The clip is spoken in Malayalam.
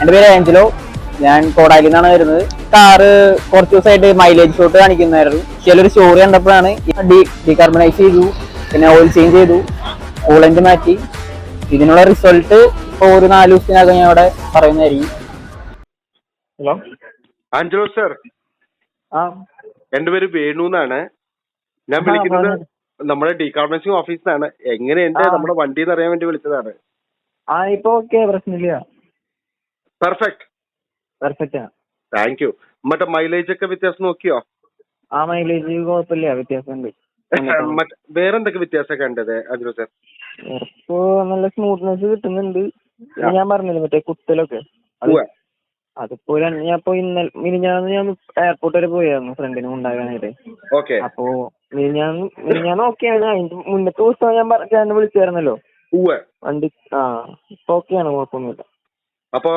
എന്റെ പേര് ഏഞ്ചലോ. ഞാൻ കോടാലിൽ നിന്നാണ് വരുന്നത്. കാറ് കുറച്ച് ദിവസമായിട്ട് മൈലേജ് ഷോട്ട് കാണിക്കുന്നതായിരുന്നു. ചിലൊരു സ്റ്റോറി കണ്ടപ്പോഴാണ് ഡീ ഡീകാർബണൈസ് ചെയ്തു പിന്നെ ഓയിൽ ചേഞ്ച് ചെയ്തു കൂളന്റ് മാറ്റി. ഇതിനുള്ള റിസൾട്ട് ഇപ്പോൾ ഒരു നാല് ദിവസത്തിനകം ഞാൻ ഇവിടെ പറയുന്നതായിരിക്കും. ഹലോ? ആഞ്ചലോ സർ ആ. എന്റെ പേര് വേണു എന്നാണ്. ഞാൻ വിളിക്കുന്നത്. നമ്മുടെ ഡീകാർബണൈസിംഗ് ഓഫീസിലാണ് എങ്ങനെ എന്റെ നമ്മുടെ വണ്ടി എന്ന് അറിയാൻ വേണ്ടി വിളിച്ചതാണ്. ആ ഇപ്പൊ ഓക്കെ പ്രശ്നമില്ല. പെർഫെക്റ്റ് പെർഫെക്റ്റ് ആണ്. താങ്ക് യു മറ്റേ മൈലേജ് ഒക്കെ വ്യത്യാസം നോക്കിയോ? ആ മൈലേജ് കുഴപ്പമില്ല വ്യത്യാസമുണ്ട്. വേറെന്തൊക്കെ വ്യത്യാസമൊക്കെ ഉണ്ടത് ആഞ്ചലോ സാർ ഇപ്പോ നല്ല സ്മൂത്ത്നെസ് കിട്ടുന്നുണ്ട്. ഞാൻ പറഞ്ഞില്ലേ മറ്റേ കുത്തലൊക്കെ? അത് ഉവ്വ്. അതിപ്പോ ഞാൻ ഇപ്പൊ ഇന്നലെ മിനിഞ്ഞാന്ന് ഞാൻ എയർപോർട്ട് വരെ പോയായിരുന്നു ഫ്രണ്ടിന് ഉണ്ടാകാനായിട്ട് ഓക്കെ അപ്പോ മിനിഞ്ഞാന്ന് മിനിഞ്ഞാന്ന് ഓക്കെയാണ് അതിന്റെ മുന്നത്തെ ദിവസം ഞാൻ പറഞ്ഞ ചേട്ടനെ വിളിച്ചായിരുന്നല്ലോ. ഉവ്വ്. വണ്ടി ആ ഇപ്പൊ ഓക്കെയാണ് കുഴപ്പമൊന്നുമില്ല. അപ്പൊ